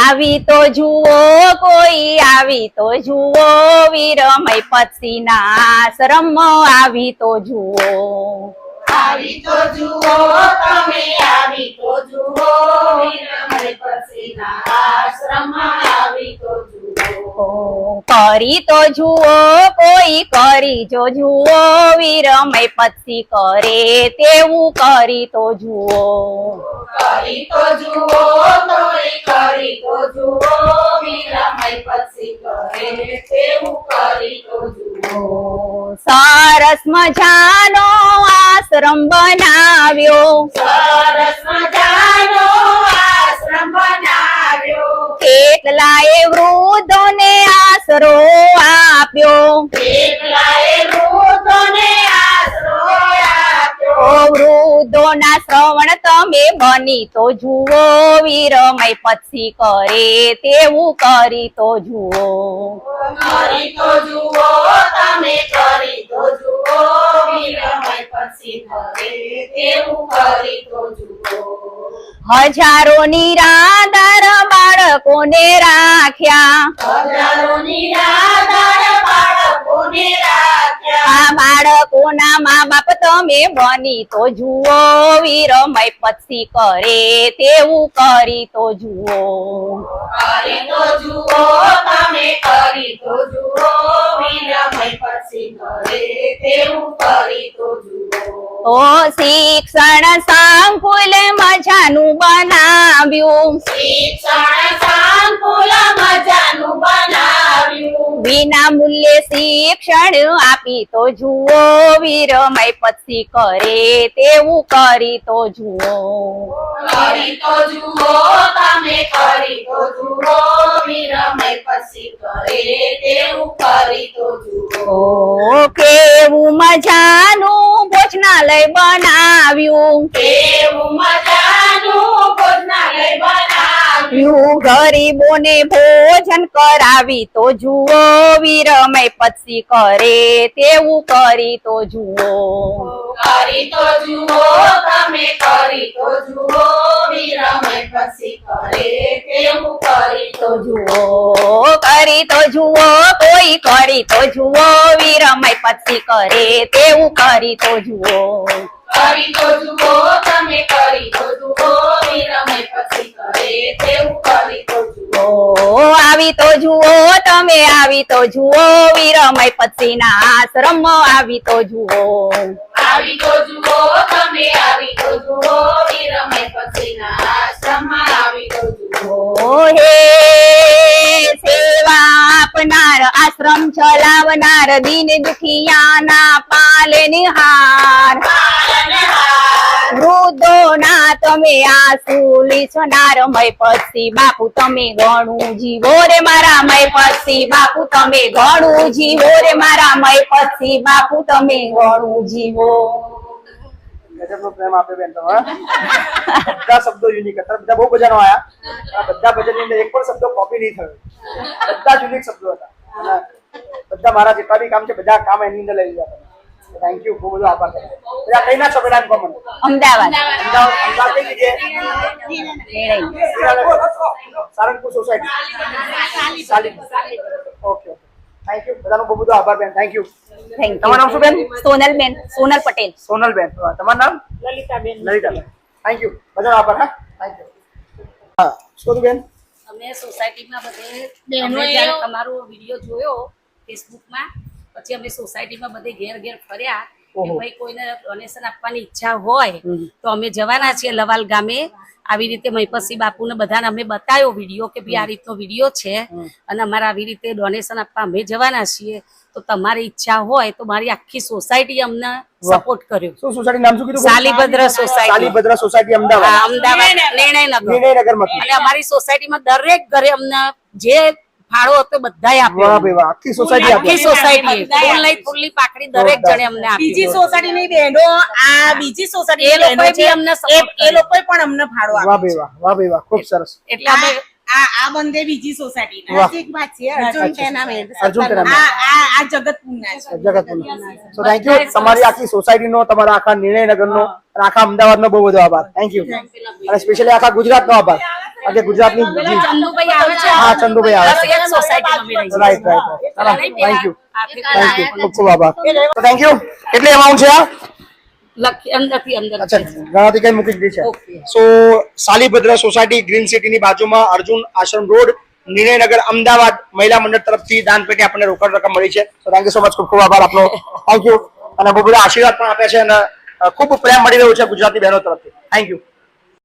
આવી તો જુઓ કોઈ, આવી તો જુઓ વીરમય પક્ષીના આશ્રમ આવી તો જુઓ. આવી તો જુઓ તમે, આવી તો જુઓ વીરમય પછીના આશ્રમમાં આવી તો કરી તો જુઓ કોઈ કરી જો જુઓ વિરમય પછી કરે તેવું કરી તો જુઓ. કરી તો જુઓ કરી તો જુઓ વિરમય પછી કરે તેવું કરી તો જુઓ. સરસ મજાનો આશ્રમ બનાવ્યો. સરસ મજાનો આશ્રમ બનાવ્યો. કેટલાય વૃદ્ધોને આશરો આપ્યો. વૃદ્ધોને શ્રવણ તમે બની તો જુઓ વીરમય પક્ષી કરે તેવું કરી તો જુઓ. કરી તો જુઓ તમે કરી તો જુઓ વીરમય પછી કરે તેવું કરી તો જુઓ. હજારો નિરાધાર બાળકોને રાખ્યા. આ બાળકોના મા બાપ તમે બની તો જુઓ વીરમય પક્ષી કરે તેવું કરી તો જુઓ. કરી તો જુઓ તમે કરી તો જુઓ વીરમય પછી કરે તેવું કરી તો જુઓ. શિક્ષણ સંકુલ મજાનું બનાવ્યું? વિના મૂલ્યે શિક્ષણ આપી તો જુઓ વીરમય પછી કરે તેવું કરી તો જુઓ. કરી તો જુઓ તમે કરી તો જુઓ વીરમય પછી કરે તેવું કરી તો જુઓ કેવું મજાનું ભોજનાલય બનાવ્યું મજાનું ભોજનાલય બનાવ્યું ગરીબોને ભોજન કરાવી તો જુઓ વિરમય પછી કરે તેવું કરી તો જુઓ. કરી તો જુઓ તમે કરી તો જુઓ વીરમય પછી કરે તેવું કરી તો જુઓ. કરી તો જુઓ કોઈ કરી તો જુઓ વિરમય પછી કરે તેવું કરી તો જુઓ. કરી તો જુઓ તમે કરી તો જુઓ વીરમય પછી કરે તેવું આવી તો જુઓ તમે આવી તો જુઓ. વીરમય ના આશ્રમ આવી તો જુઓ. આવી તો જુઓ તમે આવી તો જુઓ. વીરમય પછીના આશ્રમ આવી તો જુઓ. હે સેવા આપનાર આશ્રમ ચલાવનાર દીન દુખિયાના પાલનહાર. પાલનહાર. વૃદ્ધોના તમે આંસુ લીસનાર મય પછી બાપુ તમે ઘણું જીવો રે મારા મય પછી બાપુ તમે ઘણું જીવો રે મારા મય પછી બાપુ તમે ઘણું જીવો. ગજબનો આપે બેન તમે બધા શબ્દો યુનિક બધા બહુ બજાનો આયા. બધા ભજનની અંદર એક પણ શબ્દ કોપી નહીં થયો. બધા યુનિક શબ્દો હતા. બધા મારા જેટલા બી કામ છે, બધા કામ એની અંદર લઈ લીધા થેન્ક યુ ખૂબ બધો આભાર બધા કઈ ના છો પેલા કોમન અમદાવાદ. અમદાવાદ અમદાવાદ કઈ જગ્યાએ? સારંગપુર સોસાયટી. સાલી ઓકે. થેન્ક યુ બધાનો બહુ બધો આભાર બેન. થેન્ક યુ થેન્ક યુ તમારું નામ શું બેન? સોનલ બેન સોનલ પટેલ. સોનલ બેન તમારું નામ? લલિતાબેન. લલિતાબેન. થેન્ક યુ બધાનો આભાર હા? થેન્ક યુ હા શું બેન? અમે સોસાયટીમાં બધે તમારો વીડિયો જોયો ફેસબુકમાં પછી અમે સોસાયટીમાં બધે ઘેર ઘેર ફર્યા કે ભાઈ કોઈને ડોનેશન આપવાની ઈચ્છા હોય તો અમે જવાના છીએ લવાલ ગામે. આવી રીતે મહિપતસિંહ બાપુને બધાને અમે બતાવ્યો વીડિયો કે ભાઈ આ રીતનો વીડિયો છે અને અમારે આવી રીતે ડોનેશન આપવા અમે જવાના છીએ. તો તમારી ઈચ્છા હોય તો મારી આખી સોસાયટી અમને સપોર્ટ કર્યો. શું સોસાયટી નામ શું કીધું? સાલીભદ્ર સોસાયટી. સાલીભદ્ર સોસાયટી અમદાવાદ. અમદાવાદ નિર્ણયનગર. નિર્ણયનગર અને અમારી સોસાયટીમાં દરેક ઘરે અમને જે ફાળો હતો બધાય વાહ આપ્યો ભાઈ આખી સોસાયટી આખી સોસાયટી ફૂલની ફૂલની પાકડી દરેક જણે અમને બીજી સોસાયટી ની બહેનો આ બીજી એ સોસાયટીની લોકોએ બી અમને એ લોકોએ પણ અમને ફાળો વાહ આપ્યો ભાઈ વાહ વાહ ભાઈ વાહ ખૂબ સરસ. એટલે અમે આ આ બંદે બીજી સોસાયટીના વાહ. નજીકમાં છે અર્જુન ટેનામેન્ટ અર્જુન ટેનામેન્ટ. આ આ જગતપુરના છે. જગતપુર સો થેન્ક યુ તમારી આખી સોસાયટીનો તમારા આખા નિર્ણયનગરનો નો આખા અમદાવાદનો બહુ બધો આભાર. થેન્ક યુ અને સ્પેશિયલી આખા ગુજરાતનો આભાર. આજે ગુજરાતની ચંદુભાઈ આવે છે. હા, ચંદુભાઈ આવે છે. સોસાયટીમાં. રાઈટ રાઈટ ચાલો થેન્ક યુ થેન્ક યુ ખૂબ ખૂબ આભાર. તો થેન્ક યુ કેટલી અમાઉન્ટ છે આ લખી અંદરથી અંદર અચ્છા ગણાતી કઈ મૂકી દીધી છે. સો સાલીભદ્ર સોસાયટી ગ્રીન સિટીની બાજુમાં અર્જુન આશ્રમ રોડ નિર્ણયનગર અમદાવાદ મહિલા મંડળ તરફથી દાન પેટી આપણને રોકડ રકમ મળી છે. તો થેન્ક યુ સો મચ ખૂબ ખૂબ આભાર આપનો. થેન્ક યુ અને બહુ બધા આશીર્વાદ પણ આપ્યા છે અને ખૂબ પ્રેમ મળી રહ્યો છે ગુજરાતી બહેનો તરફથી. Thank you